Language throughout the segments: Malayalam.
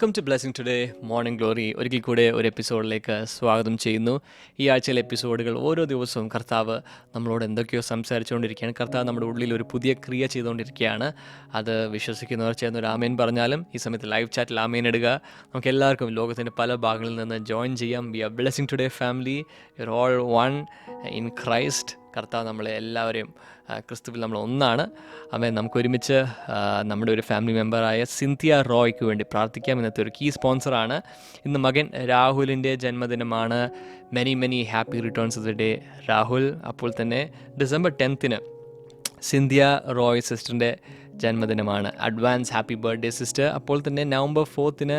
Welcome to blessing today morning glory ഒരിക്കൽ കൂടെ ഒരു എപ്പിസോഡിലേക്ക് സ്വാഗതം ചെയ്യുന്നു. ഈ ആഴ്ചയിലെ എപ്പിസോഡുകൾ ഓരോ ദിവസവും കർത്താവ് നമ്മളോട് എന്തൊക്കെയോ സംസാരിച്ചുകൊണ്ടിരിക്കുകയാണ്. കർത്താവ് നമ്മുടെ ഉള്ളിൽ ഒരു പുതിയ ക്രിയ ചെയ്തുകൊണ്ടിരിക്കുകയാണ്. അത് വിശ്വസിക്കുന്നവർ ചേർന്ന് ഒരു ആമേൻ പറഞ്ഞാലും ഈ സമയത്ത് ലൈവ് ചാറ്റിൽ ആമേൻ ഇടുക. നമുക്ക് എല്ലാവർക്കും ലോകത്തിന്റെ പല ഭാഗങ്ങളിൽ നിന്ന് ജോയിൻ ചെയ്യാം. We are blessing today family you all one in Christ കർത്താവ് നമ്മളെ എല്ലാവരെയും ക്രിസ്തുവിൽ നമ്മൾ ഒന്നാണ്. അമ്മേ നമുക്ക് ഒരുമിച്ച് നമ്മുടെ ഒരു ഫാമിലി മെമ്പറായ സിന്തിയ റോയ്ക്ക് വേണ്ടി പ്രാർത്ഥിക്കാം. ഇന്നത്തെ ഒരു കീ സ്പോൺസറാണ് ഇന്ന് മകൻ രാഹുലിന്റെ ജന്മദിനമാണ്. Many many happy returns of the day Rahul അപ്പോൾ തന്നെ ഡിസംബർ ടെൻത്തിന് സിന്ധ്യ റോയ് സിസ്റ്ററിന്റെ ജന്മദിനമാണ്. അഡ്വാൻസ് ഹാപ്പി ബർത്ത്ഡേ സിസ്റ്റർ അപ്പോൾ തന്നെ നവംബർ ഫോർത്തിന്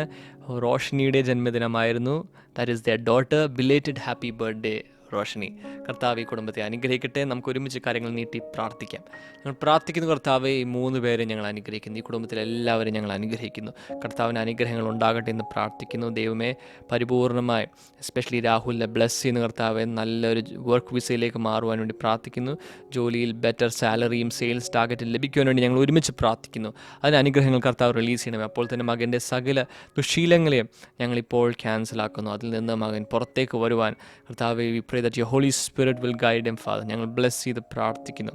റോഷിനിയുടെ ജന്മദിനമായിരുന്നു. That is the daughter belated happy birthday Roshni കർത്താവ് ഈ കുടുംബത്തെ അനുഗ്രഹിക്കട്ടെ. നമുക്ക് ഒരുമിച്ച് കാര്യങ്ങൾ നീട്ടി പ്രാർത്ഥിക്കാം. ഞങ്ങൾ പ്രാർത്ഥിക്കുന്ന കർത്താവ് ഈ മൂന്ന് പേരെ ഞങ്ങൾ അനുഗ്രഹിക്കുന്നു. ഈ കുടുംബത്തിലെ എല്ലാവരും ഞങ്ങൾ അനുഗ്രഹിക്കുന്നു. കർത്താവിന് അനുഗ്രഹങ്ങൾ ഉണ്ടാകട്ടെ എന്ന് പ്രാർത്ഥിക്കുന്നു. ദൈവമേ പരിപൂർണമായി എസ്പെഷ്യലി രാഹുലിനെ ബ്ലസ് ചെയ്യുന്ന കർത്താവെ. നല്ലൊരു വർക്ക് വിസയിലേക്ക് മാറുവാൻ വേണ്ടി പ്രാർത്ഥിക്കുന്നു. ജോലിയിൽ ബെറ്റർ സാലറിയും സെയിൽസ് ടാർഗറ്റും ലഭിക്കുവാൻ വേണ്ടി ഞങ്ങൾ ഒരുമിച്ച് പ്രാർത്ഥിക്കുന്നു. അതിന് അനുഗ്രഹങ്ങൾ കർത്താവ് റിലീസ് ചെയ്യണം അപ്പോൾ തന്നെ മകന്റെ സകല ദുശീലങ്ങളെയും ഞങ്ങളിപ്പോൾ ക്യാൻസലാക്കുന്നു അതിൽ നിന്ന് മകൻ പുറത്തേക്ക് വരുവാൻ കർത്താവ് we pray that you holy spirit will guide him father ഞങ്ങൾ ബ്ലെസ് ചെയ്ത് പ്രാർത്ഥിക്കുന്നു.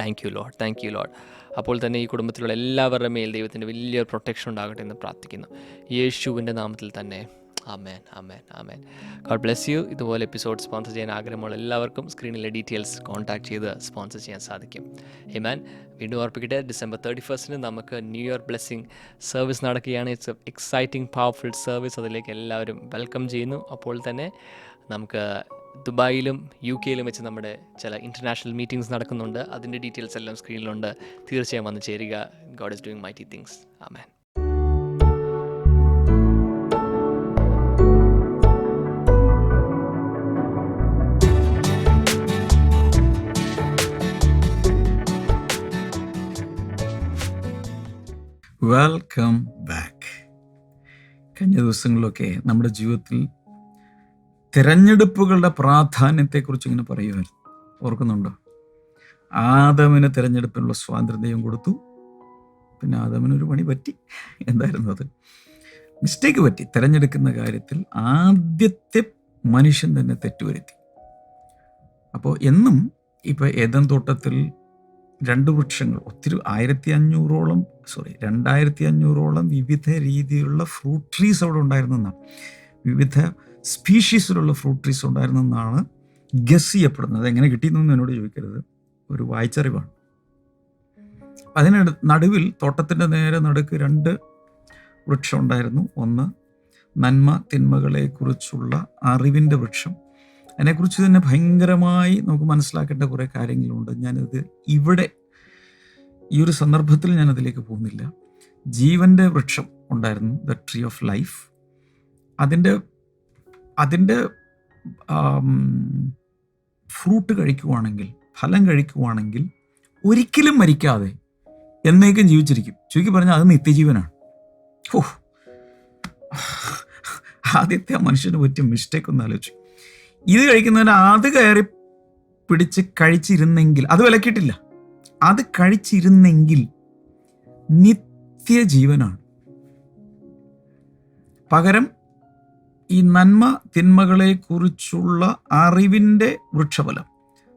Thank you lord thank you lord അപ്പോൾ തന്നെ ഈ കുടുംബത്തിലുള്ള എല്ലാവരുടെ മേൽ ദൈവത്തിന്റെ വലിയൊരു പ്രൊട്ടക്ഷൻ ഉണ്ടാകട്ടെ എന്ന് പ്രാർത്ഥിക്കുന്നു. യേശുവിന്റെ നാമത്തിൽ തന്നെ. ആമേൻ ആമേൻ ആമേൻ ഗോഡ് ബ്ലെസ് യു ഇതുപോലെ എപ്പിസോഡ് സ്പോൺസർ ചെയ്യാൻ ആഗ്രഹമുള്ള എല്ലാവർക്കും സ്ക്രീനിലെ ഡീറ്റെയിൽസ് കോൺടാക്ട് ചെയ്ത് സ്പോൺസർ ചെയ്യാൻ സാധിക്കും. ഹിമാൻ വീണ്ടും ഓർപ്പിക്കട്ടെ ഡിസംബർ തേർട്ടി ഫസ്റ്റിന് നമുക്ക് ന്യൂ ഇയർ ബ്ലെസ്സിങ് സർവീസ് നടക്കുകയാണ്. ഇറ്റ്സ് എക്സൈറ്റിംഗ് പവർഫുൾ സർവീസ് അതിലേക്ക് എല്ലാവരും വെൽക്കം ചെയ്യുന്നു. അപ്പോൾ തന്നെ നമുക്ക് ദുബായിലും യു കെയിലും വെച്ച് നമ്മുടെ ചില ഇന്റർനാഷണൽ മീറ്റിംഗ്സ് നടക്കുന്നുണ്ട്. അതിന്റെ ഡീറ്റെയിൽസ് എല്ലാം സ്ക്രീനിലുണ്ട് തീർച്ചയായും വന്ന് ചേരുക. God is doing mighty things amen welcome back കഴിഞ്ഞ ദിവസങ്ങളിലൊക്കെ നമ്മുടെ ജീവിതത്തിൽ തിരഞ്ഞെടുപ്പുകളുടെ പ്രാധാന്യത്തെക്കുറിച്ച് ഇങ്ങനെ പറയുമായിരുന്നു ഓർക്കുന്നുണ്ടോ? ആദമിന് തിരഞ്ഞെടുപ്പിനുള്ള സ്വാതന്ത്ര്യം കൊടുത്തു. പിന്നെ ആദമിന് ഒരു പണി പറ്റി. എന്തായിരുന്നു അത്? മിസ്റ്റേക്ക് പറ്റി. തിരഞ്ഞെടുക്കുന്ന കാര്യത്തിൽ ആദ്യത്തെ മനുഷ്യൻ തന്നെ തെറ്റുവരുത്തി. അപ്പോൾ എന്നും ഇപ്പോൾ ഏതൻ തോട്ടത്തിൽ രണ്ട് വൃക്ഷങ്ങൾ ഒത്തിരി ആയിരത്തി അഞ്ഞൂറോളം സോറി രണ്ടായിരത്തി അഞ്ഞൂറോളം വിവിധ രീതിയിലുള്ള ഫ്രൂട്ട് ട്രീസ് അവിടെ ഉണ്ടായിരുന്നെന്നാണ്. വിവിധ സ്പീഷീസിലുള്ള ഫ്രൂട്ട് ട്രീസ് ഉണ്ടായിരുന്നെന്നാണ് ഗസ് ചെയ്യപ്പെടുന്നത്. എങ്ങനെ കിട്ടിയെന്നൊന്നും എന്നോട് ചോദിക്കരുത്. ഒരു വായിച്ചറിവാണ്. അതിന് നടുവിൽ തോട്ടത്തിന്റെ നേരെ നടുക്ക് രണ്ട് വൃക്ഷം ഉണ്ടായിരുന്നു. ഒന്ന് നന്മ തിന്മകളെക്കുറിച്ചുള്ള അറിവിന്റെ വൃക്ഷം. അതിനെക്കുറിച്ച് തന്നെ ഭയങ്കരമായി നമുക്ക് മനസ്സിലാക്കേണ്ട കുറേ കാര്യങ്ങളുണ്ട്. ഞാനത് ഇവിടെ ഈ ഒരു സന്ദർഭത്തിൽ ഞാൻ അതിലേക്ക് പോകുന്നില്ല. ജീവന്റെ വൃക്ഷം ഉണ്ടായിരുന്നു. ദ ട്രീ ഓഫ് ലൈഫ് അതിന്റെ അതിന്റെ ഫ്രൂട്ട് കഴിക്കുവാണെങ്കിൽ ഫലം കഴിക്കുവാണെങ്കിൽ ഒരിക്കലും മരിക്കാതെ എന്നേക്കും ജീവിച്ചിരിക്കും. ചുരുക്കി പറഞ്ഞാൽ അത് നിത്യജീവനാണ്. ഓ ആദ്യത്തെ ആ മനുഷ്യന് പറ്റിയ മിസ്റ്റേക്ക് ഒന്ന് ആലോചിച്ചു. ഇത് കഴിക്കുന്നതിന് അത് കയറി പിടിച്ച് കഴിച്ചിരുന്നെങ്കിൽ അത് വിലക്കിയിട്ടില്ല. അത് കഴിച്ചിരുന്നെങ്കിൽ നിത്യജീവനാണ്. പകരം ഈ നന്മ തിന്മകളെ കുറിച്ചുള്ള അറിവിന്റെ വൃക്ഷഫലം.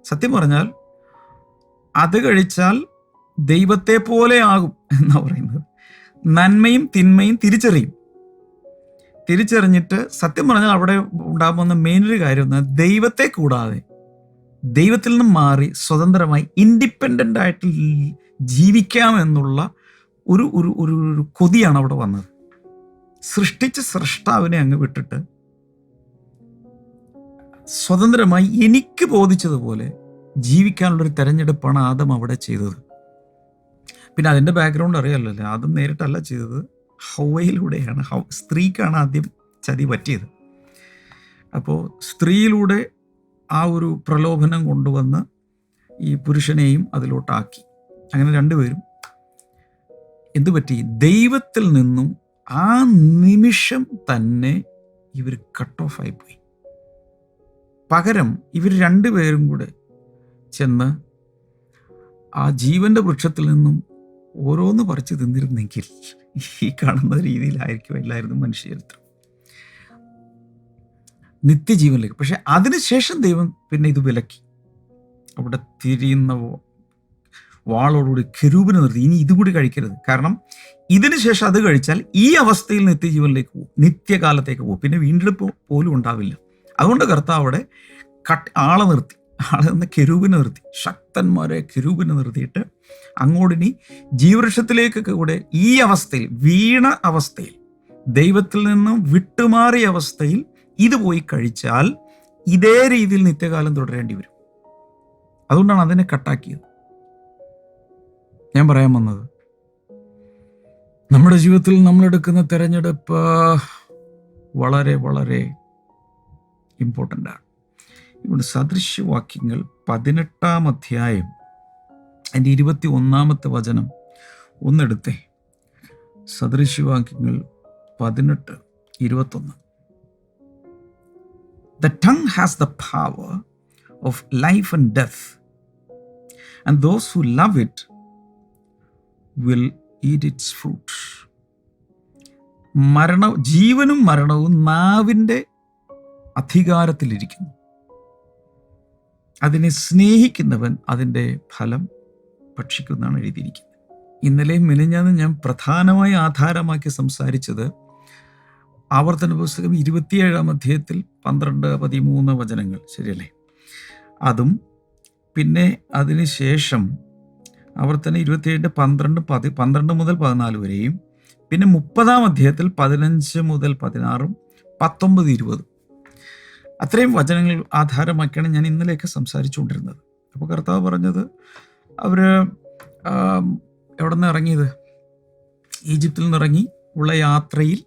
സത്യം പറഞ്ഞാൽ അത് കഴിച്ചാൽ ദൈവത്തെ പോലെ ആകും എന്നാ പറയുന്നത്. നന്മയും തിന്മയും തിരിച്ചറിയും. തിരിച്ചറിഞ്ഞിട്ട് സത്യം പറഞ്ഞാൽ അവിടെ ഉണ്ടാകുന്ന മെയിൻ ഒരു കാര്യം എന്ന് ദൈവത്തെ കൂടാതെ ദൈവത്തിൽ നിന്ന് മാറി സ്വതന്ത്രമായി ഇൻഡിപെൻഡന്റ് ആയിട്ട് ജീവിക്കാം എന്നുള്ള ഒരു ഒരു ഒരു കൊതിയാണ് അവിടെ വന്നത്. സൃഷ്ടിച്ച സൃഷ്ടാവിനെ അങ്ങ് വിട്ടിട്ട് സ്വതന്ത്രമായി എനിക്ക് ബോധിച്ചതുപോലെ ജീവിക്കാനുള്ളൊരു തെരഞ്ഞെടുപ്പാണ് ആദം അവിടെ ചെയ്തത്. പിന്നെ അതിന്റെ ബാക്ക്ഗ്രൗണ്ട് അറിയാമല്ലോ ആദം നേരിട്ടല്ല ചെയ്തത്. ഹൗവയിലൂടെയാണ് ഹൗ സ്ത്രീക്കാണ് ആദ്യം ചതി പറ്റിയത്. അപ്പോൾ സ്ത്രീയിലൂടെ ആ ഒരു പ്രലോഭനം കൊണ്ടുവന്ന് ഈ പുരുഷനെയും അതിലോട്ടാക്കി. അങ്ങനെ രണ്ടുപേരും എന്തുപറ്റി ദൈവത്തിൽ നിന്നും ആ നിമിഷം തന്നെ ഇവർ കട്ട് ഓഫ് ആയിപ്പോയി പകരം ഇവർ രണ്ടുപേരും കൂടെ ചെന്ന് ആ ജീവന്റെ വൃക്ഷത്തിൽ നിന്നും ഓരോന്ന് പറിച്ചു തിന്നിരുന്നെങ്കിൽ ഈ കാണുന്ന രീതിയിലായിരിക്കും എല്ലാവരും മനുഷ്യചരിത്രം. നിത്യജീവനിലേക്ക്. പക്ഷെ അതിനുശേഷം ദൈവം പിന്നെ ഇത് വിലക്കി. അവിടെ തിരിയുന്ന വാളോടുകൂടി കെരൂപിനെ നിർത്തി. ഇനി ഇതുകൂടി കഴിക്കരുത്. കാരണം ഇതിന് ശേഷം അത് കഴിച്ചാൽ ഈ അവസ്ഥയിൽ നിത്യജീവനിലേക്ക് പോകും. നിത്യകാലത്തേക്ക് പോകും. പിന്നെ വീണ്ടെടുപ്പ് പോലും ഉണ്ടാവില്ല. അതുകൊണ്ട് കർത്താവ് അവിടെ കട്ട് ആളെ നിർത്തി. ആളെ നിന്ന് കെരൂപിനെ നിർത്തി. ശക്തന്മാരെ കെരൂപിനെ നിർത്തിയിട്ട് അങ്ങോട്ടിനി ജീവവൃക്ഷത്തിലേക്കൊക്കെ കൂടെ ഈ അവസ്ഥയിൽ വീണ അവസ്ഥയിൽ ദൈവത്തിൽ നിന്നും വിട്ടുമാറിയ അവസ്ഥയിൽ ഇത് പോയി കഴിച്ചാൽ ഇതേ രീതിയിൽ നിത്യകാലം തുടരേണ്ടി വരും. അതുകൊണ്ടാണ് അതിനെ കട്ടാക്കിയത്. ഞാൻ പറയാൻ വന്നത്. നമ്മുടെ ജീവിതത്തിൽ നമ്മൾ എടുക്കുന്ന തിരഞ്ഞെടുപ്പ് വളരെ വളരെ ഇമ്പോർട്ടന്റ് ആണ്. ഇവിടെ സദൃശ്യവാക്യങ്ങൾ പതിനെട്ടാം അധ്യായം അതിന്റെ ഇരുപത്തി ഒന്നാമത്തെ വചനം ഒന്നെടുത്തേ. സദൃശ്യവാക്യങ്ങൾ പതിനെട്ട് ഇരുപത്തൊന്ന്. The tongue has the power of life and death and those who love it will eat its fruit മരണ ജീവനും മരണവും നാവിന്റെ അധികാരത്തിലിരിക്കുന്നു. അതിനെ സ്നേഹിക്കുന്നവൻ അതിന്റെ ഫലം ഭക്ഷിക്കുമെന്നാണ് എഴുതിയിരിക്കുന്നത്. ഇന്നലെ മിനിഞ്ഞാന്ന് ഞാൻ പ്രധാനമായി ആധാരമാക്കി സംസാരിച്ചത് ആവർത്തന പുസ്തകം ഇരുപത്തിയേഴാം അധ്യായത്തിൽ പന്ത്രണ്ട് പതിമൂന്ന് വചനങ്ങൾ. ശരിയല്ലേ? അതും പിന്നെ അതിന് ശേഷം തന്നെ ഇരുപത്തിയേഴിന്റെ പന്ത്രണ്ട് പതി പന്ത്രണ്ട് മുതൽ പതിനാല് വരെയും പിന്നെ മുപ്പതാം അധ്യായത്തിൽ പതിനഞ്ച് മുതൽ പതിനാറും പത്തൊമ്പത് ഇരുപതും. അത്രയും വചനങ്ങൾ ആധാരമാക്കിയാണ് ഞാൻ ഇന്നലെയൊക്കെ സംസാരിച്ചുകൊണ്ടിരുന്നത്. അപ്പോൾ കർത്താവ് പറഞ്ഞത് അവർ എവിടെ നിന്ന് ഇറങ്ങിയത്? ഈജിപ്തിൽ നിന്നിറങ്ങി ഉള്ള യാത്രയിൽ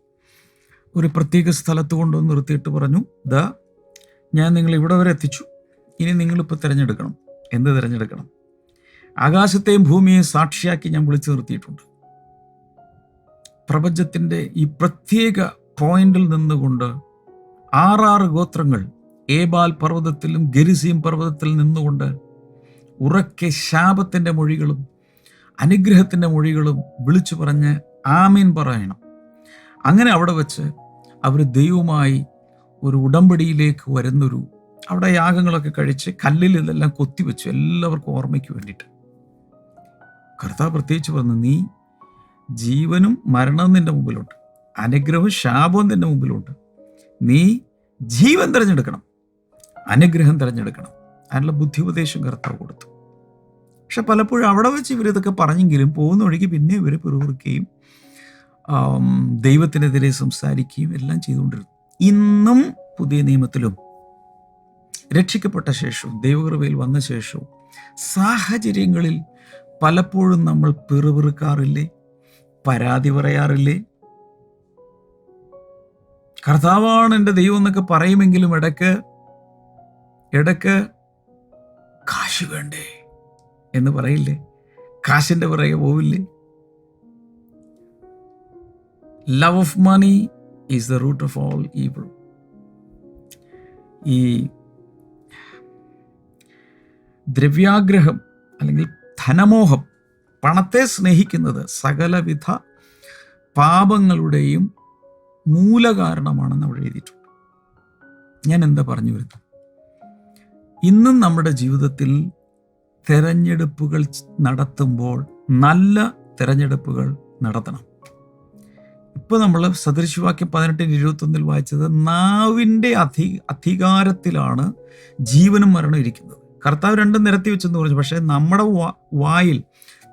ഒരു പ്രത്യേക സ്ഥലത്ത് കൊണ്ടുവന്ന് നിർത്തിയിട്ട് പറഞ്ഞു ദ ഞാൻ നിങ്ങൾ ഇവിടെ വരെ എത്തിച്ചു. ഇനി നിങ്ങളിപ്പോൾ തിരഞ്ഞെടുക്കണം. എന്ത് തിരഞ്ഞെടുക്കണം? ആകാശത്തെയും ഭൂമിയെയും സാക്ഷിയാക്കി ഞാൻ വിളിച്ചു നിർത്തിയിട്ടുണ്ട്. പ്രപഞ്ചത്തിന്റെ ഈ പ്രത്യേക പോയിന്റിൽ നിന്നുകൊണ്ട് ആറാറ് ഗോത്രങ്ങൾ ഏബാൽ പർവതത്തിലും ഗരിസീം പർവതത്തിൽ നിന്നുകൊണ്ട് ഉറക്കെ ശാപത്തിന്റെ മൊഴികളും അനുഗ്രഹത്തിന്റെ മൊഴികളും വിളിച്ചു പറഞ്ഞ് ആമീൻ പറയണം. അങ്ങനെ അവിടെ വെച്ച് അവർ ദൈവമായി ഒരു ഉടമ്പടിയിലേക്ക് വരുന്നൊരു അവിടെ യാഗങ്ങളൊക്കെ കഴിച്ച് കല്ലിൽ ഇതെല്ലാം കൊത്തിവെച്ചു. എല്ലാവർക്കും ഓർമ്മയ്ക്ക് വേണ്ടിയിട്ട്. കർത്താവ് പ്രത്യേകിച്ച് പറഞ്ഞു നീ ജീവനും മരണവും നിന്റെ മുമ്പിലുണ്ട്. അനുഗ്രഹവും ശാപവും നിന്റെ മുമ്പിലുണ്ട്. നീ ജീവൻ തിരഞ്ഞെടുക്കണം. അനുഗ്രഹം തിരഞ്ഞെടുക്കണം. അതിനുള്ള ബുദ്ധി ഉപദേശം കർത്താവ് കൊടുത്തു. പക്ഷെ പലപ്പോഴും അവിടെ വെച്ച് ഇവരിതൊക്കെ പറഞ്ഞെങ്കിലും പോകുന്ന വഴിക്ക് പിന്നെ ഇവർ പിറുപിറുക്കുകയും ദൈവത്തിനെതിരെ സംസാരിക്കുകയും എല്ലാം ചെയ്തുകൊണ്ടിരുന്നു. ഇന്നും പുതിയ നിയമത്തിലും രക്ഷിക്കപ്പെട്ട ശേഷവും ദൈവകൃപയിൽ വന്ന ശേഷവും സാഹചര്യങ്ങളിൽ പലപ്പോഴും നമ്മൾ പിറുപിറുക്കാറില്ലേ? പരാതി പറയാറില്ലേ? കർത്താവാണ് എന്റെ ദൈവം എന്നൊക്കെ പറയുമെങ്കിലും ഇടയ്ക്ക് ഇടയ്ക്ക് കാശ് വേണ്ടേ എന്ന് പറയില്ലേ? കാശിന്റെ പുറകെ പോവില്ലേ? Love of money is the root of all evil ഈ ദ്രവ്യാഗ്രഹം അല്ലെങ്കിൽ ധനമോഹം പണത്തെ സ്നേഹിക്കുന്നത് സകലവിധ പാപങ്ങളുടെയും മൂലകാരണമാണെന്ന് അവിടെ എഴുതിയിട്ടുണ്ട്. ഞാൻ എന്താ പറഞ്ഞു വരുന്നത്? ഇന്നും നമ്മുടെ ജീവിതത്തിൽ തെരഞ്ഞെടുപ്പുകൾ നടത്തുമ്പോൾ നല്ല തെരഞ്ഞെടുപ്പുകൾ നടത്തണം. ഇപ്പോൾ നമ്മൾ സദൃശവാക്യം പതിനെട്ടിന് ഇരുപത്തൊന്നിൽ വായിച്ചത് നാവിന്റെ അധി അധികാരത്തിലാണ് ജീവനും മരണം ഇരിക്കുന്നത്. കർത്താവ് രണ്ടും നിരത്തി വെച്ചെന്ന് പറഞ്ഞു. പക്ഷേ നമ്മുടെ വായിൽ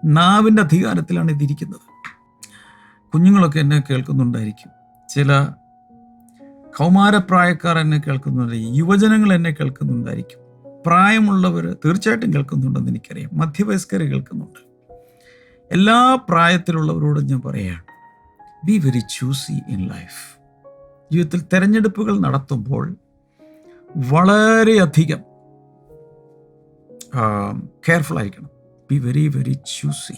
നാവിന്റെ അധികാരത്തിലാണ് ഇതിരിക്കുന്നത്. കുഞ്ഞുങ്ങളൊക്കെ എന്നെ കേൾക്കുന്നുണ്ടായിരിക്കും. ചില കൗമാരപ്രായക്കാർ എന്നെ കേൾക്കുന്നുണ്ടായിരിക്കും യുവജനങ്ങൾ എന്നെ കേൾക്കുന്നുണ്ടായിരിക്കും. പ്രായമുള്ളവർ തീർച്ചയായിട്ടും കേൾക്കുന്നുണ്ടെന്ന് എനിക്കറിയാം. മധ്യവയസ്കർ കേൾക്കുന്നുണ്ട്. എല്ലാ പ്രായത്തിലുള്ളവരോടും ഞാൻ പറയുകയാണ് be very choosy in life ജീവിതത്തിൽ തിരഞ്ഞെടുപ്പുകൾ നടത്തുമ്പോൾ വളരെയധികം കെയർഫുൾ ആയിരിക്കണം. ബി വെരി വെരി ചൂസി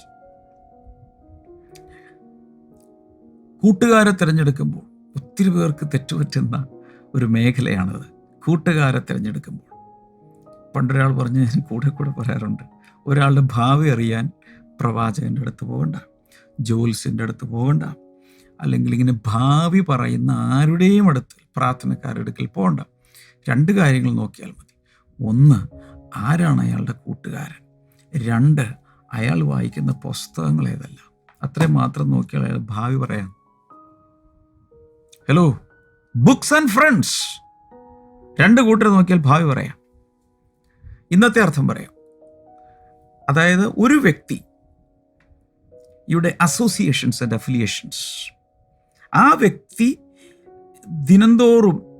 കൂട്ടുകാരെ തിരഞ്ഞെടുക്കുമ്പോൾ ഒത്തിരി പേർക്ക് തെറ്റുപറ്റുന്ന ഒരു മേഖലയാണത്. കൂട്ടുകാരെ തിരഞ്ഞെടുക്കുമ്പോൾ. പണ്ടൊരാൾ പറഞ്ഞ് ഞാൻ കൂടെ കൂടെ പറയാറുണ്ട് ഒരാളുടെ ഭാവി അറിയാൻ പ്രവാചകന്റെ അടുത്ത് പോകണ്ട ജോൽസിന്റെ അടുത്ത് പോകണ്ട അല്ലെങ്കിൽ ഇങ്ങനെ ഭാവി പറയുന്ന ആരുടെയും അടുത്ത് പ്രാർത്ഥനക്കാരുടെ അടുക്കൽ പോകണ്ട. രണ്ട് കാര്യങ്ങൾ നോക്കിയാൽ മതി. ഒന്ന് ആരാണ് അയാളുടെ കൂട്ടുകാരൻ? രണ്ട് അയാൾ വായിക്കുന്ന പുസ്തകങ്ങൾ ഏതല്ല? അത്രയും മാത്രം നോക്കിയാൽ അയാൾ ഭാവി പറയാം ഹലോ ബുക്സ് ആൻഡ് ഫ്രണ്ട്സ് രണ്ട് കൂട്ടർ നോക്കിയാൽ ഭാവി പറയാം. ഇന്നത്തെ അർത്ഥം പറയാം. അതായത് ഒരു വ്യക്തി ഇവിടെ അസോസിയേഷൻസ് ആൻഡ് അഫിലിയേഷൻസ് ആ വ്യക്തി ദിനംതോറും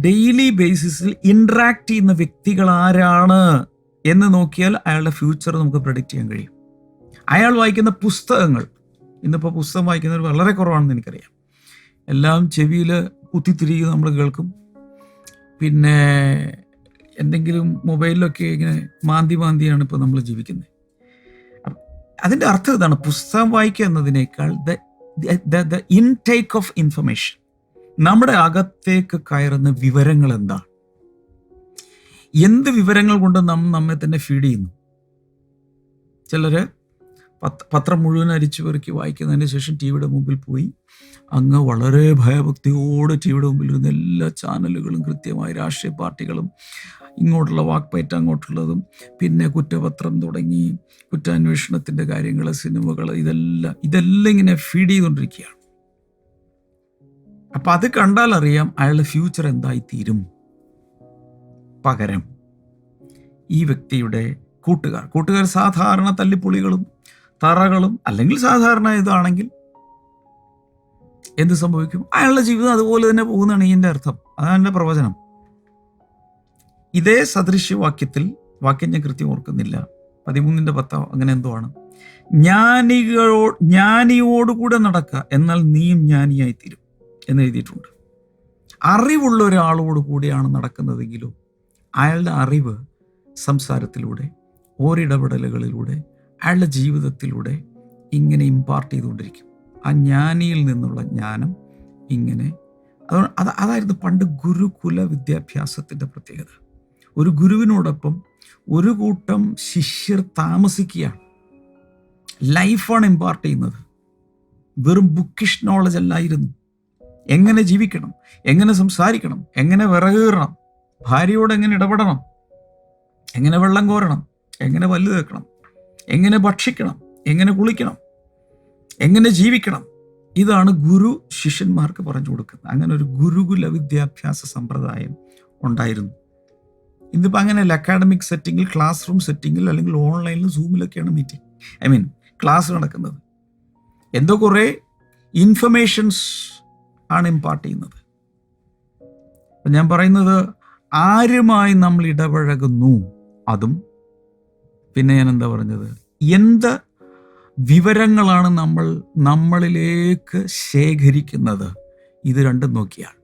ഡെയിലി ബേസിസിൽ ഇൻട്രാക്ട് ചെയ്യുന്ന വ്യക്തികൾ ആരാണ് എന്ന് നോക്കിയാൽ അയാളുടെ ഫ്യൂച്ചർ നമുക്ക് പ്രഡിക്റ്റ് ചെയ്യാൻ കഴിയും. അയാൾ വായിക്കുന്ന പുസ്തകങ്ങൾ ഇന്നിപ്പോൾ പുസ്തകം വായിക്കുന്നവർ വളരെ കുറവാണെന്ന് എനിക്കറിയാം. എല്ലാം ചെവിയിൽ കുത്തിത്തിരിക്കുക നമ്മൾ കേൾക്കും. പിന്നെ എന്തെങ്കിലും മൊബൈലിലൊക്കെ ഇങ്ങനെ മാന്തി മാന്തിയാണ് ഇപ്പോൾ നമ്മൾ ജീവിക്കുന്നത്. അതിന്റെ അർത്ഥം ഇതാണ് പുസ്തകം വായിക്കുക എന്നതിനേക്കാൾ ദ ഇൻടേക്ക് ഓഫ് ഇൻഫർമേഷൻ നമ്മുടെ അകത്തേക്ക് കയറുന്ന വിവരങ്ങൾ എന്താണ് എന്ത് വിവരങ്ങൾ കൊണ്ട് നാം നമ്മെ തന്നെ ഫീഡ് ചെയ്യുന്നു? ചിലര് പത്രം മുഴുവൻ അരിച്ചു പെറുക്കി വായിക്കുന്നതിന് ശേഷം ടി വിയുടെ മുമ്പിൽ പോയി. അങ്ങ് വളരെ ഭയഭക്തിയോടെ ടി വിയുടെ മുമ്പിൽ ഇരുന്ന എല്ലാ ചാനലുകളും കൃത്യമായി രാഷ്ട്രീയ പാർട്ടികളും ഇങ്ങോട്ടുള്ള വാക്പയറ്റ് അങ്ങോട്ടുള്ളതും പിന്നെ കുറ്റപത്രം തുടങ്ങി കുറ്റാന്വേഷണത്തിന്റെ കാര്യങ്ങൾ സിനിമകൾ ഇതെല്ലാം ഇതെല്ലാം ഇങ്ങനെ ഫീഡ് ചെയ്തുകൊണ്ടിരിക്കുകയാണ്. അപ്പം അത് കണ്ടാൽ അറിയാം അയാളുടെ ഫ്യൂച്ചർ എന്തായി തീരും പകരം ഈ വ്യക്തിയുടെ കൂട്ടുകാർ. കൂട്ടുകാർ സാധാരണ തല്ലിപ്പൊളികളും തറകളും അല്ലെങ്കിൽ സാധാരണ ഇതാണെങ്കിൽ എന്ത് സംഭവിക്കും? അയാളുടെ ജീവിതം അതുപോലെ തന്നെ പോകുന്നതാണ് ഇതിന്റെ അർത്ഥം. അതാണ് എന്റെ പ്രവചനം. ഇതേ സദൃശ്യവാക്യത്തിൽ വാക്യം ഞാൻ കൃത്യം ഓർക്കുന്നില്ല. പതിമൂന്നിന്റെ പത്തോ അങ്ങനെ എന്തോ ആണ്. ജ്ഞാനികളോ ജ്ഞാനിയോടുകൂടെ നടക്കുക എന്നാൽ നീയും ജ്ഞാനിയായി തീരും എന്ന് എഴുതിയിട്ടുണ്ട്. അറിവുള്ള ഒരാളോട് കൂടിയാണ് നടക്കുന്നതെങ്കിലും അയാളുടെ അറിവ് സംസാരത്തിലൂടെ ഓരിടപെടലുകളിലൂടെ അയാളുടെ ജീവിതത്തിലൂടെ ഇങ്ങനെ ഇമ്പാർട്ട് ചെയ്തുകൊണ്ടിരിക്കും. ആ ജ്ഞാനിയിൽ നിന്നുള്ള ജ്ഞാനം ഇങ്ങനെ. അത് അത് അതായിരുന്നു പണ്ട് ഗുരുകുല വിദ്യാഭ്യാസത്തിന്റെ പ്രത്യേകത. ഒരു ഗുരുവിനോടൊപ്പം ഒരു കൂട്ടം ശിഷ്യർ താമസിക്കുകയാണ്. ലൈഫാണ് ഇമ്പാർട്ട് ചെയ്യുന്നത്. വെറും ബുക്കിഷ് നോളജ് അല്ലായിരുന്നു. എങ്ങനെ ജീവിക്കണം? എങ്ങനെ സംസാരിക്കണം? എങ്ങനെ വിറകീറണം? ഭാര്യയോട് എങ്ങനെ ഇടപെടണം? എങ്ങനെ വെള്ളം കോരണം? എങ്ങനെ പല്ല് തേക്കണം? എങ്ങനെ ഭക്ഷിക്കണം? എങ്ങനെ കുളിക്കണം? എങ്ങനെ ജീവിക്കണം? ഇതാണ് ഗുരു ശിഷ്യന്മാർക്ക് പറഞ്ഞു കൊടുക്കുന്നത്. അങ്ങനെ ഒരു ഗുരുകുല വിദ്യാഭ്യാസ സമ്പ്രദായം ഉണ്ടായിരുന്നു. ഇന്നിപ്പോൾ അങ്ങനെയല്ല അക്കാഡമിക് സെറ്റിങ്ങിൽ ക്ലാസ് റൂം സെറ്റിങ്ങിൽ അല്ലെങ്കിൽ ഓൺലൈനിൽ സൂമിലൊക്കെയാണ് മീറ്റിംഗ് ഐ മീൻ ക്ലാസ് നടക്കുന്നത്. എന്തോ കുറേ ഇൻഫർമേഷൻസ് ആണ് ഇമ്പാർട്ട് ചെയ്യുന്നത്. ഞാൻ പറയുന്നത് ആരുമായി നമ്മൾ ഇടപഴകുന്നു? അതും പിന്നെ ഞാൻ എന്താ പറഞ്ഞത്? എന്ത് വിവരങ്ങളാണ് നമ്മൾ നമ്മളിലേക്ക് ശേഖരിക്കുന്നത്? ഇത് രണ്ടും നോക്കിയാണ്.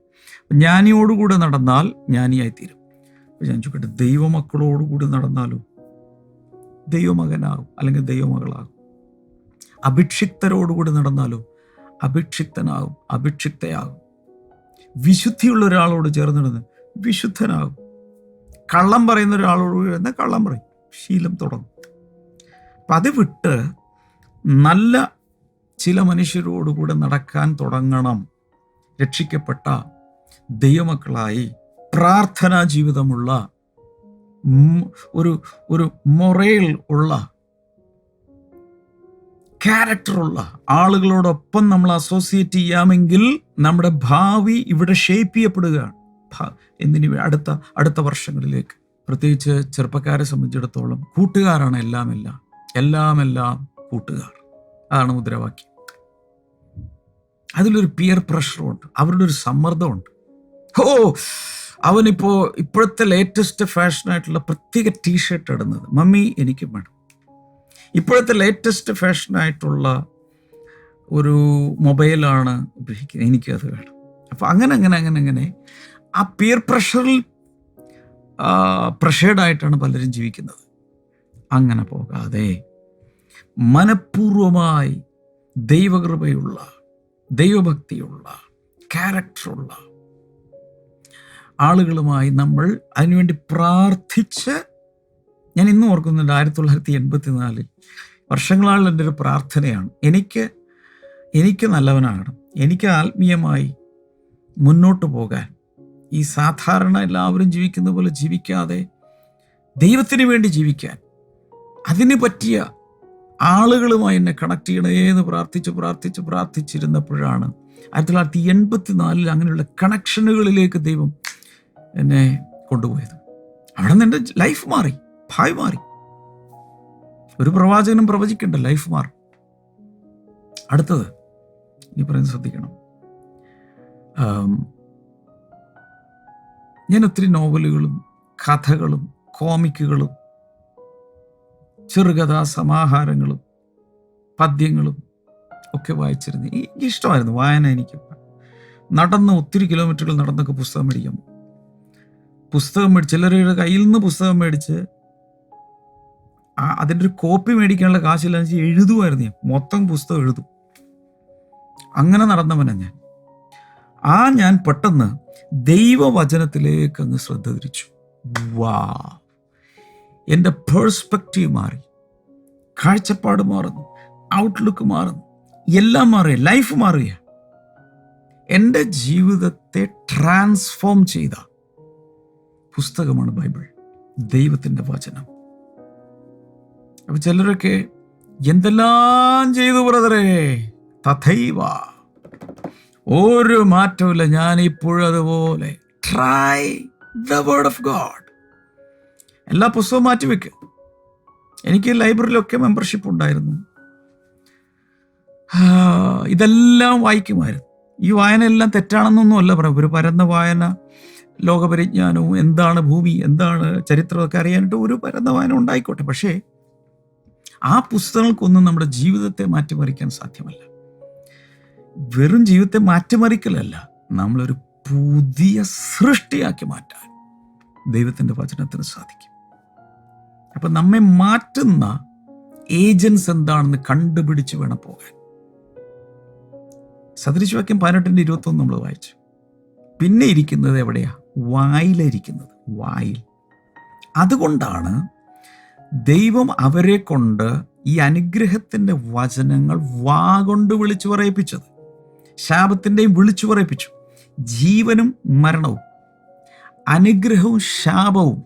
ജ്ഞാനിയോടുകൂടെ നടന്നാൽ ജ്ഞാനിയായിത്തീരും. ഞാൻ ചോദിക്കട്ടെ ദൈവമക്കളോടുകൂടി നടന്നാലും? ദൈവമകനാകും അല്ലെങ്കിൽ ദൈവമകളാകും. അഭിക്ഷിക്തരോടുകൂടി നടന്നാലോ? അഭിക്ഷിക്തനാകും അഭിക്ഷിക്തയാകും. വിശുദ്ധിയുള്ള ഒരാളോട് ചേർന്നിടുന്ന നടന്ന് വിശുദ്ധനാകും. കള്ളം പറയുന്ന ഒരാളോട് എന്നാൽ കള്ളം പറയും. ശീലം തുടങ്ങും. അപ്പം അത് വിട്ട് നല്ല ചില മനുഷ്യരോടുകൂടെ നടക്കാൻ തുടങ്ങണം. രക്ഷിക്കപ്പെട്ട ദൈവമക്കളായി പ്രാർത്ഥനാ ജീവിതമുള്ള ഒരു ഒരു മൊറയിൽ ഉള്ള ക്യാരക്ടറുള്ള ആളുകളോടൊപ്പം നമ്മൾ അസോസിയേറ്റ് ചെയ്യാമെങ്കിൽ നമ്മുടെ ഭാവി ഇവിടെ ഷേപ്പ് ചെയ്യപ്പെടുകയാണ്. എന്തിനു അടുത്ത അടുത്ത വർഷങ്ങളിലേക്ക്. പ്രത്യേകിച്ച് ചെറുപ്പക്കാരെ സംബന്ധിച്ചിടത്തോളം കൂട്ടുകാരാണ് എല്ലാം എല്ലാം എല്ലാം എല്ലാം കൂട്ടുകാർ. അതാണ് മുദ്രാവാക്യം. അതിലൊരു പിയർ പ്രഷറുണ്ട് അവരുടെ ഒരു സമ്മർദ്ദമുണ്ട് ഓ അവനിപ്പോ ഇപ്പോഴത്തെ ലേറ്റസ്റ്റ് ഫാഷനായിട്ടുള്ള പ്രത്യേക ടീഷർട്ട് ഇടുന്നത്. മമ്മി എനിക്കും വേണം. ഇപ്പോഴത്തെ ലേറ്റസ്റ്റ് ഫാഷനായിട്ടുള്ള ഒരു മൊബൈലാണ് ഉപയോഗിക്കുന്നത്. എനിക്കത് വേണം. അപ്പോൾ അങ്ങനെ അങ്ങനെ അങ്ങനെ അങ്ങനെ ആ പിയർ പ്രഷറിൽ പ്രഷേർഡായിട്ടാണ് പലരും ജീവിക്കുന്നത്. അങ്ങനെ പോകാതെ മനഃപൂർവമായി ദൈവകൃപയുള്ള ദൈവഭക്തിയുള്ള ക്യാരക്ടറുള്ള ആളുകളുമായി നമ്മൾ അതിനുവേണ്ടി പ്രാർത്ഥിച്ച് ഞാൻ ഇന്നും ഓർക്കുന്നുണ്ട് ആയിരത്തി തൊള്ളായിരത്തി എൺപത്തി നാലിൽ വർഷങ്ങളായുള്ള എന്റെ ഒരു പ്രാർത്ഥനയാണ്. എനിക്ക് എനിക്ക് നല്ലവനാകണം. എനിക്ക് ആത്മീയമായി മുന്നോട്ട് പോകാൻ. ഈ സാധാരണ എല്ലാവരും ജീവിക്കുന്ന പോലെ ജീവിക്കാതെ ദൈവത്തിന് വേണ്ടി ജീവിക്കാൻ. അതിന് പറ്റിയ ആളുകളുമായി എന്നെ കണക്ട് ചെയ്യണേ എന്ന് പ്രാർത്ഥിച്ച് പ്രാർത്ഥിച്ച് പ്രാർത്ഥിച്ചിരുന്നപ്പോഴാണ് ആയിരത്തി തൊള്ളായിരത്തി എൺപത്തി നാലിൽ അങ്ങനെയുള്ള കണക്ഷനുകളിലേക്ക് ദൈവം എന്നെ കൊണ്ടുപോയത്. അവിടെ നിന്ന് എന്റെ ലൈഫ് മാറി. ഭാവി മാറി. ഒരു പ്രവാചകനും പ്രവചിക്കേണ്ട ലൈഫ് മാറും. അടുത്തത് ഈ പറയുന്നത് ശ്രദ്ധിക്കണം. ഞാൻ ഒത്തിരി നോവലുകളും കഥകളും കോമിക്കുകളും ചെറുകഥാ സമാഹാരങ്ങളും പദ്യങ്ങളും ഒക്കെ വായിച്ചിരുന്നു. എനിക്ക് ഇഷ്ടമായിരുന്നു വായന എനിക്ക്. നടന്ന് ഒത്തിരി കിലോമീറ്ററുകൾ നടന്നൊക്കെ പുസ്തകം മേടിക്കും പുസ്തകം മേടിച്ച് ചിലരുടെ കയ്യിൽ നിന്ന് പുസ്തകം മേടിച്ച് അതിന്റെ ഒരു കോപ്പി മേടിക്കാനുള്ള കാശില്ലാന്ന് വെച്ചാൽ എഴുതുമായിരുന്നു ഞാൻ. മൊത്തം പുസ്തകം എഴുതും. അങ്ങനെ നടന്നവനാ ഞാൻ. ആ ഞാൻ പെട്ടെന്ന് ദൈവവചനത്തിലേക്ക് അങ്ങ് ശ്രദ്ധ തിരിച്ചു. വാ എന്റെ പേഴ്സ്പെക്റ്റീവ് മാറി. കാഴ്ചപ്പാട് മാറുന്നു. ഔട്ട്ലുക്ക് മാറുന്നു. എല്ലാം മാറിയ. ലൈഫ് മാറിയ. എന്റെ ജീവിതത്തെ ട്രാൻസ്ഫോം ചെയ്ത പുസ്തകമാണ് ബൈബിൾ. ദൈവത്തിന്റെ വചനം. അപ്പൊ ചിലരൊക്കെ എന്തെല്ലാം ചെയ്തു ബ്രദറേ? തഥൈവ. ഒരു മാറ്റമില്ല ഞാൻ ഇപ്പോഴതുപോലെ try the word of God എല്ലാ പുസ്തകവും മാറ്റി വെക്ക്. എനിക്ക് ലൈബ്രറിയിലൊക്കെ മെമ്പർഷിപ്പ് ഉണ്ടായിരുന്നു. ഇതെല്ലാം വായിക്കുമായിരുന്നു. ഈ വായന എല്ലാം തെറ്റാണെന്നൊന്നുമല്ല പറയാം ഒരു പരന്ന വായന ലോകപരിജ്ഞാനവും എന്താണ് ഭൂമി എന്താണ് ചരിത്രമൊക്കെ അറിയാനായിട്ട് ഒരു പരന്ന വായന ഉണ്ടായിക്കോട്ടെ. പക്ഷേ ആ പുസ്തകങ്ങൾക്കൊന്നും നമ്മുടെ ജീവിതത്തെ മാറ്റിമറിക്കാൻ സാധ്യമല്ല. വെറും ജീവിതത്തെ മാറ്റിമറിക്കലല്ല നമ്മളൊരു പുതിയ സൃഷ്ടിയാക്കി മാറ്റാൻ ദൈവത്തിന്റെ വചനത്തിന് സാധിക്കും. അപ്പം നമ്മെ മാറ്റുന്ന ഏജൻസ് എന്താണെന്ന് കണ്ടുപിടിച്ച് വേണം പോകാൻ. സദൃശവാക്യം പതിനെട്ടിന്റെ ഇരുപത്തൊന്ന് നമ്മൾ വായിച്ചു. പിന്നെ ഇരിക്കുന്നത് എവിടെയാ? വായിലിരിക്കുന്നത്. വായിൽ. അതുകൊണ്ടാണ് ദൈവം അവരെ കൊണ്ട് ഈ അനുഗ്രഹത്തിന്റെ വചനങ്ങൾ വാ കൊണ്ട് വിളിച്ചു പറയിപ്പിച്ചത്. ശാപത്തിന്റെയും വിളിച്ചു പറയിപ്പിച്ചു. ജീവനും മരണവും അനുഗ്രഹവും ശാപവും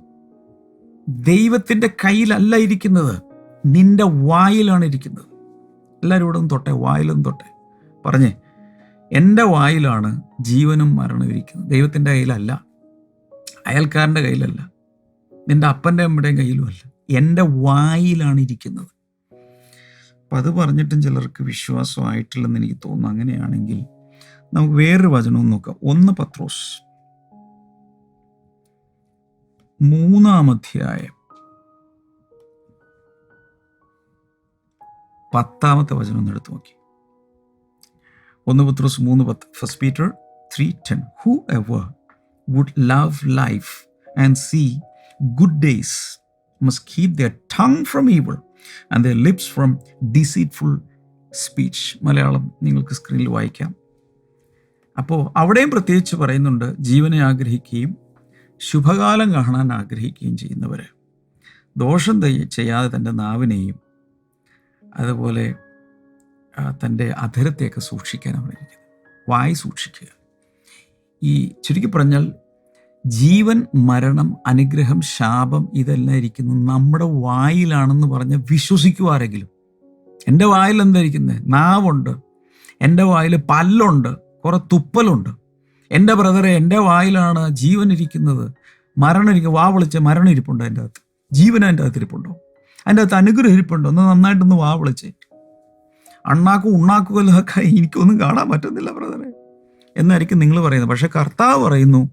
ദൈവത്തിന്റെ കയ്യിലല്ല ഇരിക്കുന്നത്. നിന്റെ വായിലാണ് ഇരിക്കുന്നത്. എല്ലാവരും ഇവിടെ തൊട്ടെ വായിലും തൊട്ടെ. പറഞ്ഞേ എന്റെ വായിലാണ് ജീവനും മരണവും ഇരിക്കുന്നത്. ദൈവത്തിന്റെ കയ്യിലല്ല അയൽക്കാരന്റെ കയ്യിലല്ല നിന്റെ അപ്പന്റെ അമ്മയുടെയും കയ്യിലുമല്ല എന്റെ വായിലാണ് ഇരിക്കുന്നത് അപ്പം അത് പറഞ്ഞിട്ടും ചിലർക്ക് വിശ്വാസമായിട്ടില്ലെന്ന് എനിക്ക് തോന്നുന്നു. അങ്ങനെയാണെങ്കിൽ നമുക്ക് വേറൊരു വചനവും നോക്കാം. ഒന്ന് പത്രോസ്. മൂന്നാം അധ്യായം. പത്താമത്തെ വചനം ഒന്ന് എടുത്തു നോക്കി. ഒന്ന് പത്രോസ് മൂന്ന് പത്ത്. First Peter three ten whoever would love life and see good days must keep their tongue from evil and their lips from deceitful speech. Malayalam നിങ്ങൾക്ക് സ്ക്രീനിൽ വായിക്കാം. അപ്പോൾ അവിടെയും പ്രത്യേകിച്ച് പറയുന്നുണ്ട് ജീവനെ ആഗ്രഹിക്കുകയും ശുഭകാലം കാണാൻ ആഗ്രഹിക്കുകയും ചെയ്യുന്നവർ ദോഷം ചെയ്യാതെ തന്റെ നാവിനെയും അതുപോലെ തന്റെ അധരത്തെയൊക്കെ സൂക്ഷിക്കാൻ പറഞ്ഞിരിക്കുന്നത് വായി സൂക്ഷിക്കുക. ഈ ചുരുക്കി പറഞ്ഞാൽ ജീവൻ മരണം അനുഗ്രഹം ശാപം ഇതെല്ലാം ഇരിക്കുന്നത് നമ്മുടെ വായിലാണെന്ന് പറഞ്ഞ് വിശ്വസിക്കുവാരെങ്കിലും. എന്റെ വായിൽ എന്താ ഇരിക്കുന്നത് നാവുണ്ട്. എന്റെ വായിൽ പല്ലുണ്ട്. കുറെ തുപ്പലുണ്ട്. എന്റെ ബ്രദറെ എന്റെ വായിലാണ് ജീവൻ ഇരിക്കുന്നത്. മരണം ഇരിക്കും വാ വിളിച്ച മരണം ഇരിപ്പുണ്ടോ എന്റെ അകത്ത്? ജീവൻ എന്റെ അകത്ത് ഇരിപ്പുണ്ടോ? അതിന്റെ അകത്ത് അനുഗ്രഹം ഇരിപ്പുണ്ടോ? ഒന്ന് നന്നായിട്ടൊന്ന് വാ വിളിച്ചേ. അണ്ണാക്കും ഉണ്ണാക്കും എല്ലാം എനിക്കൊന്നും കാണാൻ പറ്റുന്നില്ല ബ്രദറെ. എന്നായിരിക്കും നിങ്ങൾ പറയുന്നത്. പക്ഷെ കർത്താവ് പറയുന്നു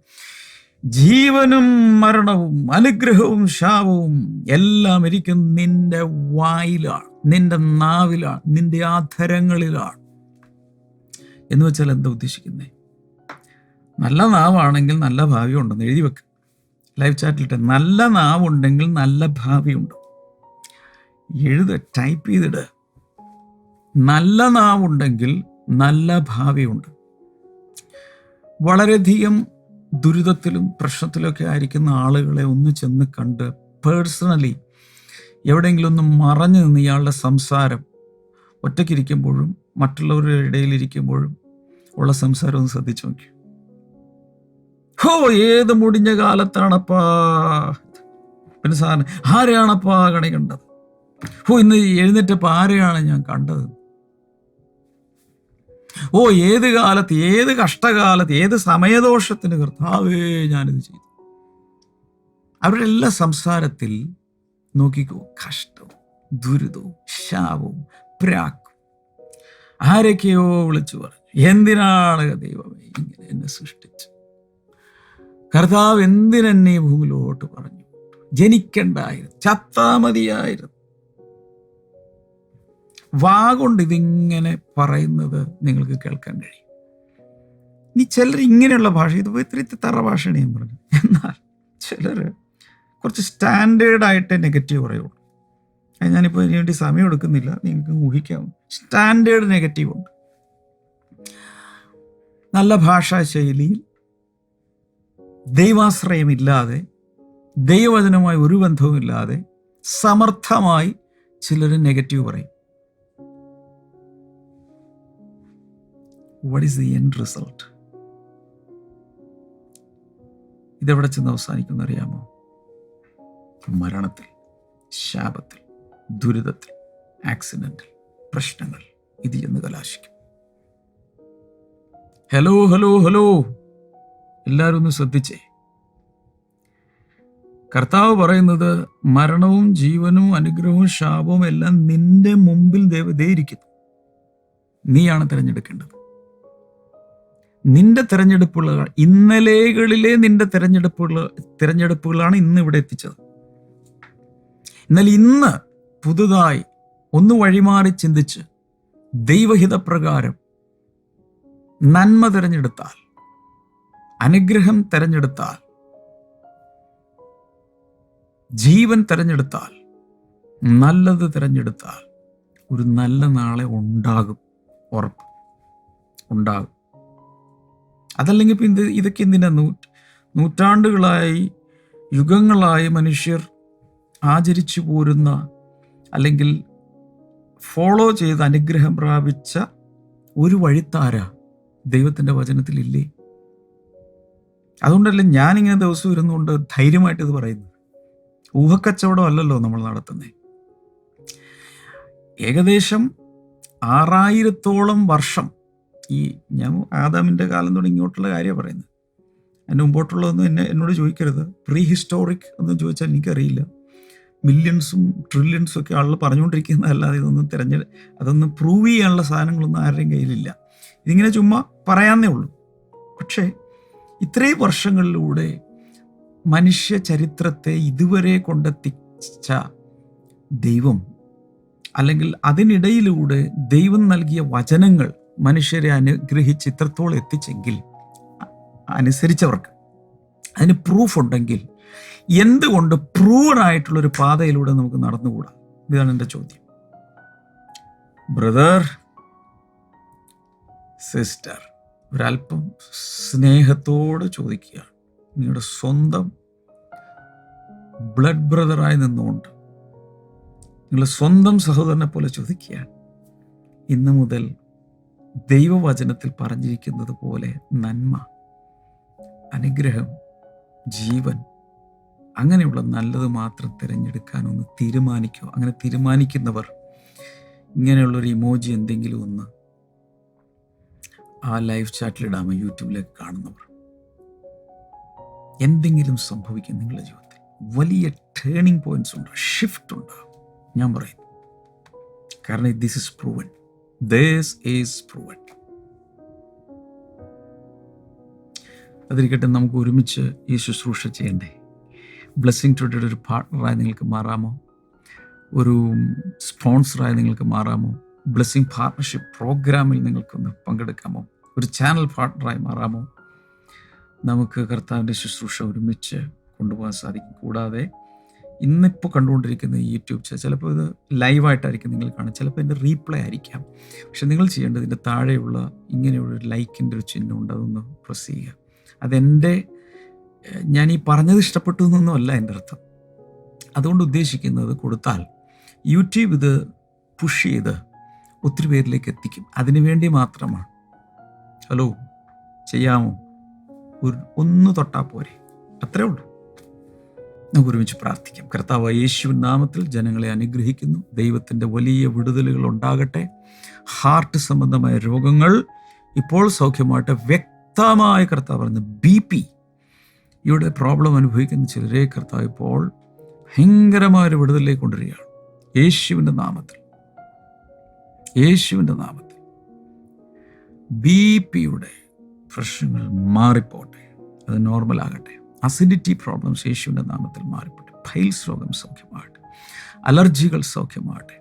ജീവനും മരണവും അനുഗ്രഹവും ശാപവും എല്ലാം ഇരിക്കും നിന്റെ വായിലാണ് നിന്റെ നാവിലാണ് നിന്റെ ആധരങ്ങളിലാണ്. എന്ന് വെച്ചാൽ എന്താ ഉദ്ദേശിക്കുന്നത് നല്ല നാവാണെങ്കിൽ നല്ല ഭാവി ഉണ്ടെന്ന് എഴുതി വെക്ക്. ലൈവ് ചാറ്റിലിട്ട് നല്ല നാവുണ്ടെങ്കിൽ നല്ല ഭാവിയുണ്ട്. എഴുത ടൈപ്പ് ചെയ്തിട്. നല്ല നാവുണ്ടെങ്കിൽ നല്ല ഭാവിയുണ്ട്. വളരെയധികം ദുരിതത്തിലും പ്രശ്നത്തിലൊക്കെ ആയിരിക്കുന്ന ആളുകളെ ഒന്ന് ചെന്ന് കണ്ട് പേഴ്സണലി എവിടെയെങ്കിലും ഒന്ന് മറഞ്ഞു നിന്ന് ഇയാളുടെ സംസാരം ഒറ്റയ്ക്കിരിക്കുമ്പോഴും മറ്റുള്ളവരുടെ ഇടയിലിരിക്കുമ്പോഴും ഉള്ള സംസാരം ഒന്ന് ശ്രദ്ധിച്ചു നോക്കി. ഹോ ഏത് മുടിഞ്ഞ കാലത്താണപ്പാ? പിന്നെ സാറിന് ആരെയാണപ്പാ കണി കണ്ടത്? ഹോ ഇന്ന് എഴുന്നേറ്റപ്പോൾ ആരെയാണ് ഞാൻ കണ്ടത്? ഓ ഏത് കാലത്ത് ഏത് കഷ്ടകാലത്ത് ഏത് സമയദോഷത്തിന് കർത്താവേ ഞാനിത് ചെയ്തു. അവരുടെ എല്ലാ സംസാരത്തിൽ നോക്കിക്കോ കഷ്ടവും ദുരിതവും ശാപവും പ്രാക്കും. ആരൊക്കെയോ വിളിച്ചു പറഞ്ഞു എന്തിനാണ് ദൈവമേ ഇങ്ങനെ എന്നെ സൃഷ്ടിച്ചു കർത്താവ് എന്തിനെന്നെ ഭൂമിയിലോട്ട് പറഞ്ഞു? ജനിക്കണ്ടായിരുന്നു ചത്താ മതിയായിരുന്നു. വാ കൊണ്ട് ഇതിങ്ങനെ പറയുന്നത് നിങ്ങൾക്ക് കേൾക്കാൻ കഴിയും. ഇനി ചിലർ ഇങ്ങനെയുള്ള ഭാഷ ഇത് ഇത്തിരി തറ ഭാഷയാണ് ഞാൻ പറഞ്ഞു എന്നാൽ ചിലർ കുറച്ച് സ്റ്റാൻഡേർഡായിട്ട് നെഗറ്റീവ് പറയുള്ളൂ അത് ഞാനിപ്പോൾ ഇതിനു വേണ്ടി സമയം എടുക്കുന്നില്ല നിങ്ങൾക്ക് ഊഹിക്കാം. സ്റ്റാൻഡേർഡ് നെഗറ്റീവ് ഉണ്ട്. നല്ല ഭാഷാ ശൈലിയിൽ ദൈവാശ്രയമില്ലാതെ ദൈവവചനവുമായി ഒരു ബന്ധവുമില്ലാതെ സമർത്ഥമായി ചിലർ നെഗറ്റീവ് പറയും. What is the end result ഇതെവിടെ ചെന്ന് അവസാനിക്കുന്ന അറിയാമോ? മരണത്തിൽ ശാപത്തിൽ ദുരിതത്തിൽ ആക്സിഡന്റിൽ പ്രശ്നങ്ങൾ ഇത് നിന്ന് കലാശിക്കും. ഹലോ ഹലോ ഹലോ എല്ലാവരും ഒന്ന് ശ്രദ്ധിച്ചേ. കർത്താവ് പറയുന്നത് മരണവും ജീവനും അനുഗ്രഹവും ശാപവും എല്ലാം നിന്റെ മുമ്പിൽ ദേവതയിരിക്കുന്നു നീയാണ് തിരഞ്ഞെടുക്കേണ്ടത്. നിന്റെ തിരഞ്ഞെടുപ്പുകൾ ഇന്നലെകളിലെ നിന്റെ തിരഞ്ഞെടുപ്പുകൾ തിരഞ്ഞെടുപ്പുകളാണ് ഇന്ന് ഇവിടെ എത്തിച്ചത്. എന്നാൽ ഇന്ന് പുതുതായി ഒന്ന് വഴിമാറി ചിന്തിച്ച് ദൈവഹിതപ്രകാരം നന്മ തിരഞ്ഞെടുത്താൽ അനുഗ്രഹം തിരഞ്ഞെടുത്താൽ ജീവൻ തിരഞ്ഞെടുത്താൽ നല്ലത് തിരഞ്ഞെടുത്താൽ ഒരു നല്ല നാളെ ഉണ്ടാകും ഉറപ്പ് ഉണ്ടാകും. അതല്ലെങ്കിൽ ഇപ്പം ഇത് ഇതൊക്കെ എന്തിനാ? നൂ നൂറ്റാണ്ടുകളായി യുഗങ്ങളായി മനുഷ്യർ ആചരിച്ചു പോരുന്ന അല്ലെങ്കിൽ ഫോളോ ചെയ്ത് അനുഗ്രഹം പ്രാപിച്ച ഒരു വഴിത്താര ദൈവത്തിന്റെ വചനത്തിലില്ലേ? അതുകൊണ്ടല്ലേ ഞാനിങ്ങനെ ദിവസം ഇരുന്നുകൊണ്ട് ധൈര്യമായിട്ട് ഇത് പറയുന്നത്. ഊഹക്കച്ചവടം അല്ലല്ലോ നമ്മൾ നടത്തുന്നത് ഏകദേശം ആറായിരത്തോളം വർഷം ഈ ഞാൻ ആദാമിന്റെ കാലം തുടങ്ങി ഇങ്ങോട്ടുള്ള കാര്യമാണ് പറയുന്നത്. അതിന് മുമ്പോട്ടുള്ളതൊന്നും എന്നെ എന്നോട് ചോദിക്കരുത്. പ്രീ ഹിസ്റ്റോറിക് എന്ന് ചോദിച്ചാൽ എനിക്കറിയില്ല. മില്യൺസും ട്രില്യൺസും ഒക്കെ ആളുകൾ പറഞ്ഞുകൊണ്ടിരിക്കുന്നതല്ലാതെ ഇതൊന്നും തിരഞ്ഞെ അതൊന്നും പ്രൂവ് ചെയ്യാനുള്ള സാധനങ്ങളൊന്നും ആരുടെയും കയ്യിലില്ല. ഇതിങ്ങനെ ചുമ്മാ പറയാന്നേ ഉള്ളൂ. പക്ഷേ ഇത്രയും വർഷങ്ങളിലൂടെ മനുഷ്യ ചരിത്രത്തെ ഇതുവരെ കൊണ്ടെത്തിച്ച ദൈവം അല്ലെങ്കിൽ അതിനിടയിലൂടെ ദൈവം നൽകിയ വചനങ്ങൾ മനുഷ്യരെ അനുഗ്രഹിച്ച് ഇത്രത്തോളം എത്തിച്ചെങ്കിൽ അനുസരിച്ചവർക്ക് അതിന് പ്രൂഫ് ഉണ്ടെങ്കിൽ എന്തുകൊണ്ട് പ്രൂവഡ് ആയിട്ടുള്ള ഒരു പാതയിലൂടെ നമുക്ക് നടന്നുകൂടാ? ഇതാണ് എന്റെ ചോദ്യം. ബ്രദർ സിസ്റ്റർ ഒരല്പം സ്നേഹത്തോട് ചോദിക്കുക. നിങ്ങളുടെ സ്വന്തം ബ്ലഡ് ബ്രദറായി നിന്നുകൊണ്ട് നിങ്ങളുടെ സ്വന്തം സഹോദരനെ പോലെ ചോദിക്കുക. ഇന്ന് മുതൽ ദൈവവചനത്തിൽ പറഞ്ഞിരിക്കുന്നത് പോലെ നന്മ അനുഗ്രഹം ജീവൻ അങ്ങനെയുള്ള നല്ലത് മാത്രം തിരഞ്ഞെടുക്കാൻ ഒന്ന് തീരുമാനിക്കുക. അങ്ങനെ തീരുമാനിക്കുന്നവർ ഇങ്ങനെയുള്ളൊരു ഇമോജി എന്തെങ്കിലും ഒന്ന് ആ ലൈവ് ചാറ്റിലിടാമോ യൂട്യൂബിലേക്ക് കാണുന്നവർ. എന്തെങ്കിലും സംഭവിക്കും നിങ്ങളുടെ ജീവിതത്തിൽ. വലിയ ടേണിംഗ് പോയിന്റ്സ് ഉണ്ടാവും ഷിഫ്റ്റ് ഉണ്ടാവും. ഞാൻ പറയുന്നു. കാരണം this is proven this is proven അതിരിക്കട്ടെ നമുക്ക് ഒരുമിച്ച് ഈ ശുശ്രൂഷ ചെയ്യണ്ടേ? ബ്ലെസ്സിങ് ടുഡേയുടെ ഒരു പാർട്ട്ണറായി നിങ്ങൾക്ക് മാറാമോ? ഒരു സ്പോൺസറായി നിങ്ങൾക്ക് മാറാമോ? ബ്ലെസ്സിങ് പാർട്ട്ണർഷിപ്പ് പ്രോഗ്രാമിൽ നിങ്ങൾക്കൊന്ന് പങ്കെടുക്കാമോ? ഒരു ചാനൽ പാർട്ട്ണറായി മാറാമോ? നമുക്ക് കർത്താവിന്റെ ശുശ്രൂഷ ഒരുമിച്ച് കൊണ്ടുപോകാൻ സാധിക്കും. കൂടാതെ ഇന്നിപ്പോൾ കണ്ടുകൊണ്ടിരിക്കുന്ന യൂട്യൂബ് ചാനൽ ചിലപ്പോൾ ഇത് ലൈവായിട്ടായിരിക്കും നിങ്ങൾ കാണുക ചിലപ്പോൾ ഇതിന്റെ റീപ്ലേ ആയിരിക്കാം. പക്ഷെ നിങ്ങൾ ചെയ്യേണ്ടത് ഇതിന്റെ താഴെയുള്ള ഇങ്ങനെയുള്ള ഒരു ലൈക്കിന്റെ ഒരു ചിഹ്നമുണ്ട് അതൊന്ന് പ്രസ് ചെയ്യുക. അതെന്റെ ഞാൻ ഈ പറഞ്ഞത് ഇഷ്ടപ്പെട്ടു എന്നൊന്നുമല്ല എന്റെ അർത്ഥം. അതുകൊണ്ട് ഉദ്ദേശിക്കുന്നത് കൊടുത്താൽ യൂട്യൂബ് ഇത് പുഷ് ചെയ്ത് ഒത്തിരി പേരിലേക്ക് എത്തിക്കും. അതിനു വേണ്ടി മാത്രമാണ്. ഹലോ ചെയ്യാമോ? ഒരു ഒന്ന് തൊട്ടാൽ പോരെ. അത്രേ ഉള്ളൂ. നമുക്ക് ഒരുമിച്ച് പ്രാർത്ഥിക്കാം. കർത്താവ് യേശു നാമത്തിൽ ജനങ്ങളെ അനുഗ്രഹിക്കുന്നു. ദൈവത്തിന്റെ വലിയ വിടുതലുകൾ ഉണ്ടാകട്ടെ. ഹാർട്ട് സംബന്ധമായ രോഗങ്ങൾ ഇപ്പോൾ സൗഖ്യമായിട്ട് വ്യക്തമായ കർത്താവ് പറയുന്നത് ബി പി ഇവിടെ പ്രോബ്ലം അനുഭവിക്കുന്ന ചിലരെ കർത്താവ് ഇപ്പോൾ ഭയങ്കരമായ ഒരു വിടുതലിലേക്ക് കൊണ്ടുവരികയാണ്. യേശുവിന്റെ നാമത്തിൽ. യേശുവിന്റെ നാമത്തിൽ. ബി പിയുടെ പ്രശ്നങ്ങൾ മാറിപ്പോട്ടെ അത് നോർമലാകട്ടെ അസിഡിറ്റി പ്രോബ്ലംസ് യേശുവിന്റെ നാമത്തിൽ മാറിപ്പോട്ടെ ഫൈൽസ് രോഗം സൗഖ്യമാകട്ടെ. അലർജികൾ സൗഖ്യമാകട്ടെ.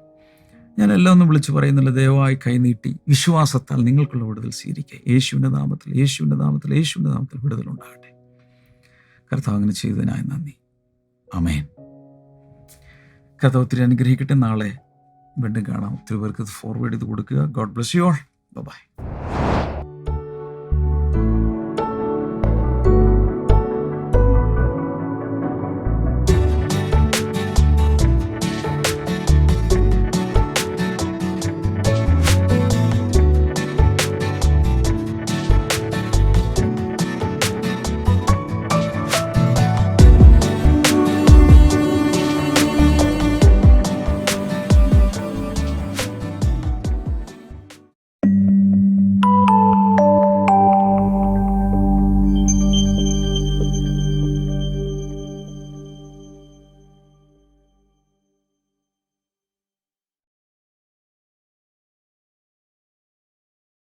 ഞാൻ എല്ലാം ഒന്നും വിളിച്ചു പറയുന്നില്ല ദയവായി കൈനീട്ടി വിശ്വാസത്താൽ നിങ്ങൾക്കുള്ള വിടുതൽ സ്വീകരിക്കുക. യേശുവിന്റെ നാമത്തിൽ യേശുവിന്റെ നാമത്തിൽ യേശുവിന്റെ നാമത്തിൽ വിടുതൽ ഉണ്ടാകട്ടെ. കർത്താവ് അങ്ങനെ ചെയ്തതിനായി നന്ദി. അമേൻ കർത്താവ് ഒത്തിരി അനുഗ്രഹിക്കട്ടെ. നാളെ വീണ്ടും കാണാം. ഒത്തിരി പേർക്ക് ഇത് ഫോർവേഡ് ചെയ്ത് കൊടുക്കുക. God bless you all bye